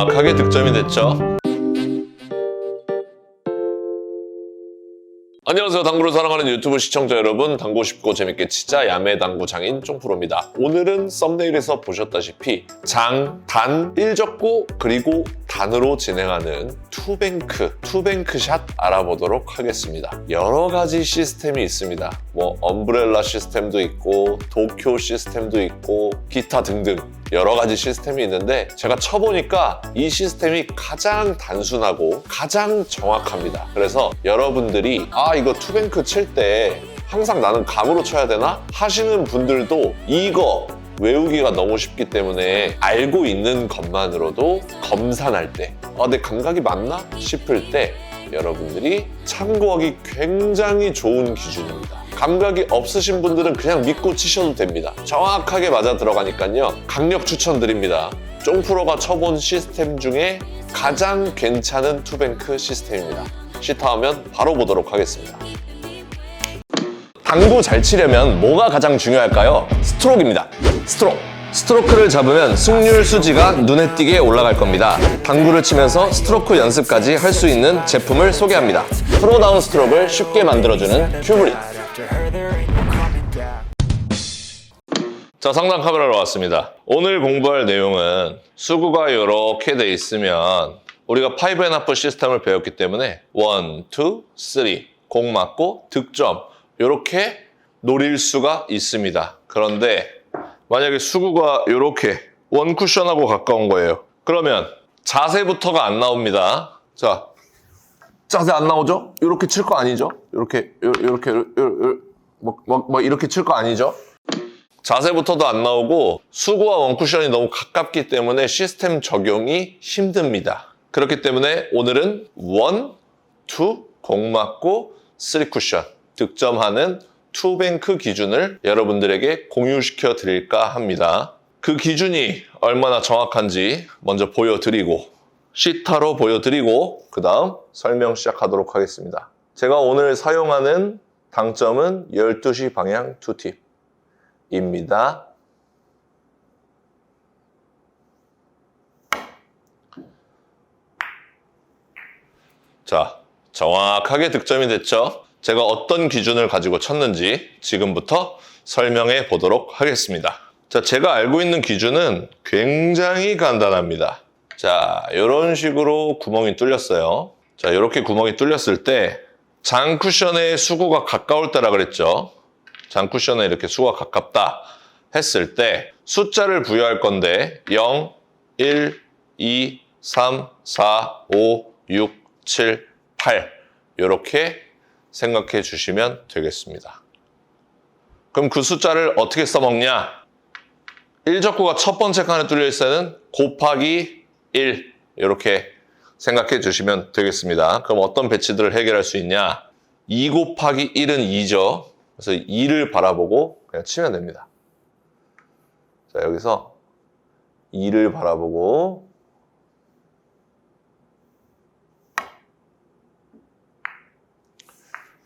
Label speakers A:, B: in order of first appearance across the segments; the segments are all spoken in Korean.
A: 정확하게 득점이 됐죠. 안녕하세요. 당구를 사랑하는 유튜브 시청자 여러분. 당구 쉽고 재밌게 치자 야매 당구 장인 쫑프로입니다. 오늘은 썸네일에서 보셨다시피 장, 단, 1적구 그리고 단으로 진행하는 투뱅크, 투뱅크 샷 알아보도록 하겠습니다. 여러 가지 시스템이 있습니다. 뭐 엄브렐라 시스템도 있고 도쿄 시스템도 있고 기타 등등 여러 가지 시스템이 있는데 제가 쳐보니까 이 시스템이 가장 단순하고 가장 정확합니다. 그래서 여러분들이 아 이거 투뱅크 칠 때 항상 나는 감으로 쳐야 되나 하시는 분들도 이거 외우기가 너무 쉽기 때문에 알고 있는 것만으로도 검산할 때, 아, 내 감각이 맞나? 싶을 때 여러분들이 참고하기 굉장히 좋은 기준입니다. 감각이 없으신 분들은 그냥 믿고 치셔도 됩니다. 정확하게 맞아 들어가니까요. 강력 추천드립니다. 쫑프로가 쳐본 시스템 중에 가장 괜찮은 투뱅크 시스템입니다. 시타하면 바로 보도록 하겠습니다.
B: 당구 잘 치려면 뭐가 가장 중요할까요? 스트로크입니다. 스트로크. 스트로크를 잡으면 승률 수지가 눈에 띄게 올라갈 겁니다. 당구를 치면서 스트로크 연습까지 할 수 있는 제품을 소개합니다. 프로다운 스트로크를 쉽게 만들어주는 큐브 리.
A: 자, 상단 카메라로 왔습니다. 오늘 공부할 내용은 수구가 이렇게 돼 있으면 우리가 5&하프 시스템을 배웠기 때문에 1, 2, 3, 공 맞고 득점 이렇게 노릴 수가 있습니다. 그런데 만약에 수구가 이렇게 원 쿠션하고 가까운 거예요. 그러면 자세부터가 안 나옵니다. 자, 자세 안 나오죠? 이렇게 칠 거 아니죠? 이렇게, 뭐, 뭐, 뭐 이렇게 칠 거 아니죠? 자세부터도 안 나오고 수구와 원쿠션이 너무 가깝기 때문에 시스템 적용이 힘듭니다. 그렇기 때문에 오늘은 원, 투, 공 맞고 쓰리 쿠션 득점하는 투뱅크 기준을 여러분들에게 공유시켜 드릴까 합니다. 그 기준이 얼마나 정확한지 먼저 보여드리고 시타로 보여드리고 그 다음 설명 시작하도록 하겠습니다. 제가 오늘 사용하는 당점은 12시 방향 투팁 입니다. 자, 정확하게 득점이 됐죠? 제가 어떤 기준을 가지고 쳤는지 지금부터 설명해 보도록 하겠습니다. 자, 제가 알고 있는 기준은 굉장히 간단합니다. 자, 이런 식으로 구멍이 뚫렸어요. 자, 이렇게 구멍이 뚫렸을 때 장 쿠션의 수구가 가까울 때라 그랬죠? 장 쿠션에 이렇게 수가 가깝다 했을 때 숫자를 부여할 건데 0, 1, 2, 3, 4, 5, 6, 7, 8 이렇게 생각해 주시면 되겠습니다. 그럼 그 숫자를 어떻게 써먹냐? 1적구가 첫 번째 칸에 뚫려 있을 때는 곱하기 1 이렇게 생각해 주시면 되겠습니다. 그럼 어떤 배치들을 해결할 수 있냐? 2 곱하기 1은 2죠. 그래서 2를 바라보고 그냥 치면 됩니다. 자, 여기서 2를 바라보고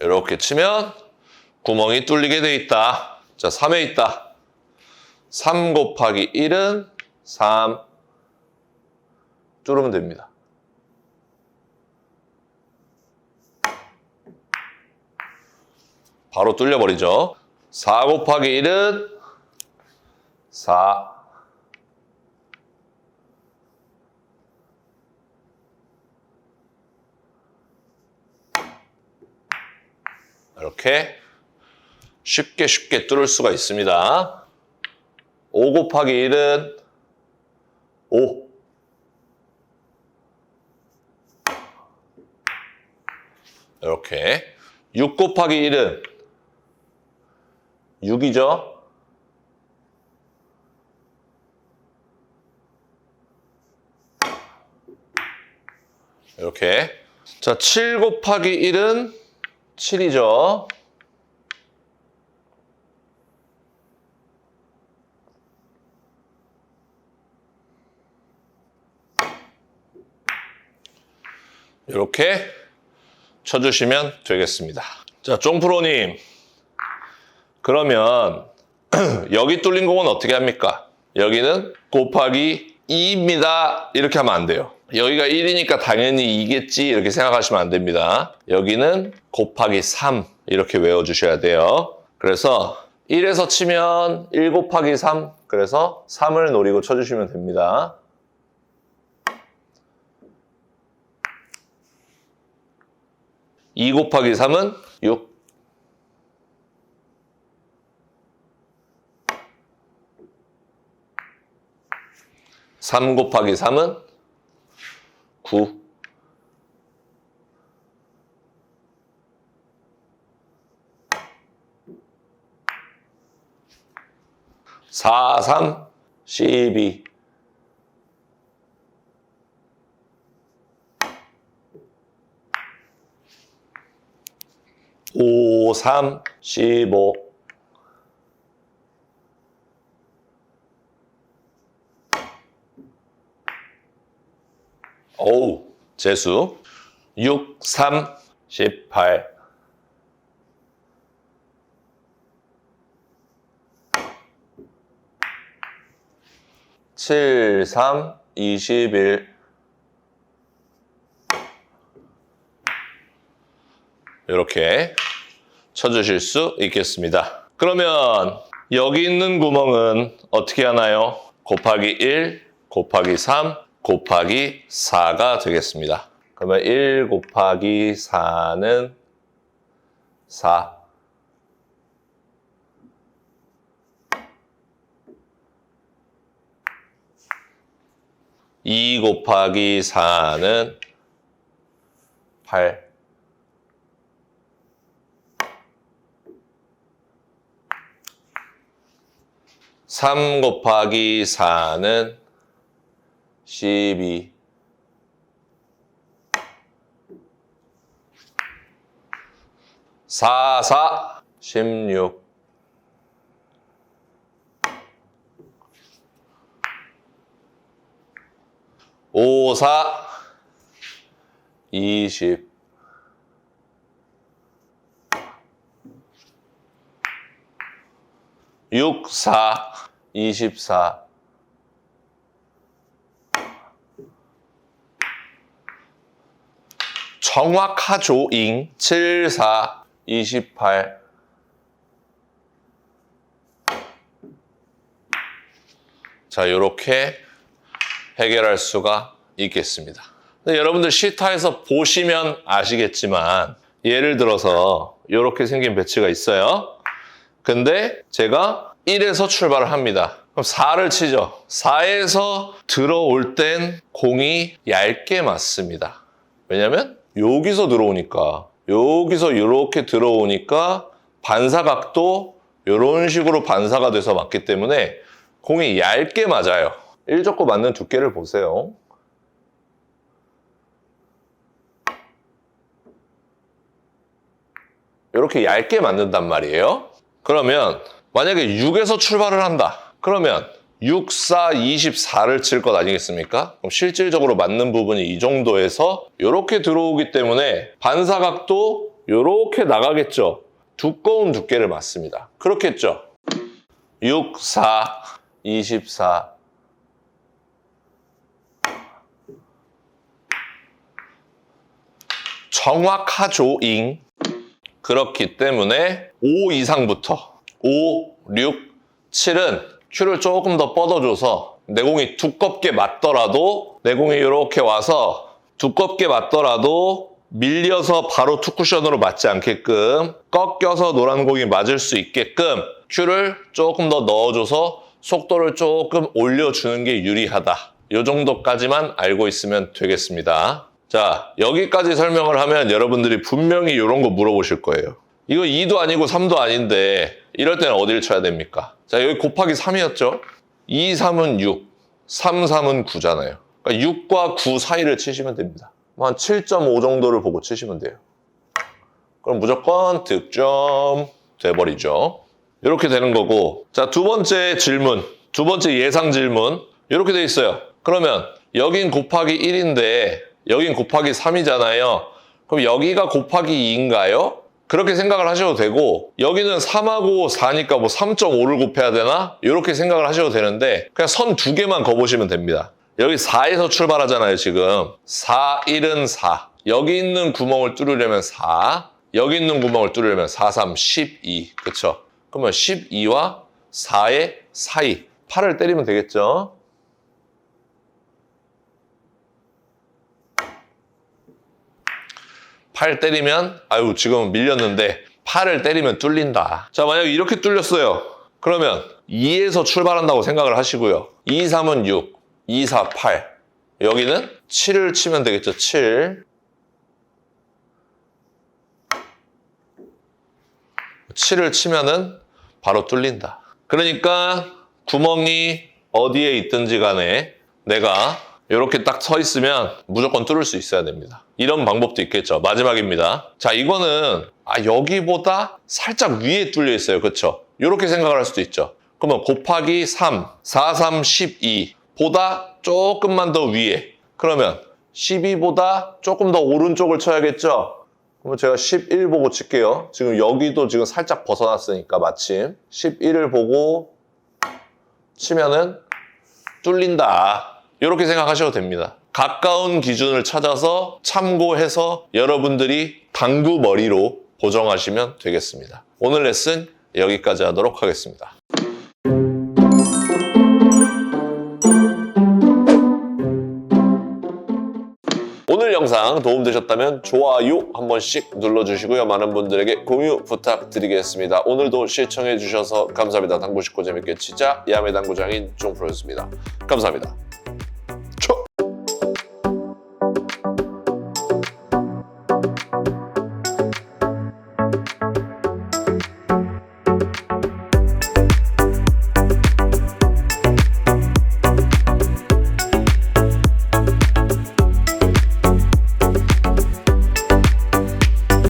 A: 이렇게 치면 구멍이 뚫리게 돼 있다. 자, 3에 있다. 3 곱하기 1은 3. 뚫으면 됩니다. 바로 뚫려버리죠. 4 곱하기 1은 4. 이렇게 쉽게 쉽게 뚫을 수가 있습니다. 5 곱하기 1은 5. 이렇게 6 곱하기 1은 6이죠. 이렇게 자, 7 곱하기 1은 7이죠. 이렇게 쳐주시면 되겠습니다. 자, 쫑프로님. 그러면 여기 뚫린 공은 어떻게 합니까? 여기는 곱하기 2입니다. 이렇게 하면 안 돼요. 여기가 1이니까 당연히 2겠지 이렇게 생각하시면 안 됩니다. 여기는 곱하기 3 이렇게 외워주셔야 돼요. 그래서 1에서 치면 1 곱하기 3 그래서 3을 노리고 쳐주시면 됩니다. 이 곱하기 3은 6. 삼 곱하기 3은 9. 사, 삼, 십이. 오, 삼, 십오. 오우, 재수. 6, 3, 18. 칠, 삼, 이십일. 이렇게 쳐주실 수 있겠습니다. 그러면 여기 있는 구멍은 어떻게 하나요? 곱하기 1, 곱하기 3, 곱하기 4가 되겠습니다. 그러면 1 곱하기 4는 4. 이 곱하기 4는 8. 삼 곱하기 4는 12. 사, 사, 16. 오, 사, 20. 육, 사, 24. 정확하조잉 74 28 자, 이렇게 해결할 수가 있겠습니다. 여러분들 시타에서 보시면 아시겠지만 예를 들어서 이렇게 생긴 배치가 있어요. 근데 제가 1에서 출발을 합니다. 그럼 4를 치죠. 4에서 들어올 땐 공이 얇게 맞습니다. 왜냐면 여기서 들어오니까 여기서 이렇게 들어오니까 반사각도 이런 식으로 반사가 돼서 맞기 때문에 공이 얇게 맞아요. 1접고 맞는 두께를 보세요. 이렇게 얇게 맞는단 말이에요. 그러면 만약에 6에서 출발을 한다. 그러면 6, 4, 24를 칠 것 아니겠습니까? 그럼 실질적으로 맞는 부분이 이 정도에서 이렇게 들어오기 때문에 반사각도 이렇게 나가겠죠. 두꺼운 두께를 맞습니다. 그렇겠죠? 6, 4, 24. 정확하조잉. 그렇기 때문에 5 이상부터 5, 6, 7은 큐를 조금 더 뻗어줘서 내공이 두껍게 맞더라도 내공이 이렇게 와서 두껍게 맞더라도 밀려서 바로 투쿠션으로 맞지 않게끔 꺾여서 노란 공이 맞을 수 있게끔 큐를 조금 더 넣어줘서 속도를 조금 올려주는 게 유리하다. 이 정도까지만 알고 있으면 되겠습니다. 자, 여기까지 설명을 하면 여러분들이 분명히 이런 거 물어보실 거예요. 이거 2도 아니고 3도 아닌데 이럴 때는 어디를 쳐야 됩니까? 자, 여기 곱하기 3이었죠? 2, 3은 6, 3, 3은 9잖아요. 그러니까 6과 9 사이를 치시면 됩니다. 뭐한 7.5 정도를 보고 치시면 돼요. 그럼 무조건 득점 돼버리죠. 이렇게 되는 거고 자, 두 번째 질문, 두 번째 예상 질문 이렇게 돼 있어요. 그러면 여긴 곱하기 1인데 여긴 곱하기 3이잖아요. 그럼 여기가 곱하기 2인가요? 그렇게 생각을 하셔도 되고 여기는 3하고 4니까 뭐 3.5를 곱해야 되나? 이렇게 생각을 하셔도 되는데 그냥 선 두 개만 거보시면 됩니다. 여기 4에서 출발하잖아요, 지금. 4, 1은 4. 여기 있는 구멍을 뚫으려면 4. 여기 있는 구멍을 뚫으려면 4, 3, 12. 그쵸? 그러면 12와 4의 사이. 8을 때리면 되겠죠? 팔 때리면 아유 지금 밀렸는데 팔을 때리면 뚫린다. 자 만약에 이렇게 뚫렸어요. 그러면 2에서 출발한다고 생각을 하시고요. 2, 3은 6, 2, 4, 8. 여기는 7을 치면 되겠죠. 7. 7을 치면은 바로 뚫린다. 그러니까 구멍이 어디에 있든지 간에 내가 이렇게 딱 서 있으면 무조건 뚫을 수 있어야 됩니다. 이런 방법도 있겠죠. 마지막입니다. 자, 이거는 아, 여기보다 살짝 위에 뚫려 있어요. 그렇죠? 이렇게 생각을 할 수도 있죠. 그러면 곱하기 3, 4, 3, 12 보다 조금만 더 위에 그러면 12보다 조금 더 오른쪽을 쳐야겠죠? 그러면 제가 11 보고 칠게요. 지금 여기도 지금 살짝 벗어났으니까 마침 11을 보고 치면은 뚫린다. 이렇게 생각하셔도 됩니다. 가까운 기준을 찾아서 참고해서 여러분들이 당구 머리로 보정하시면 되겠습니다. 오늘 레슨 여기까지 하도록 하겠습니다. 오늘 영상 도움되셨다면 좋아요 한 번씩 눌러주시고요. 많은 분들에게 공유 부탁드리겠습니다. 오늘도 시청해주셔서 감사합니다. 당구 쉽고 재밌게 치자 야매 당구장인 종프로였습니다. 감사합니다.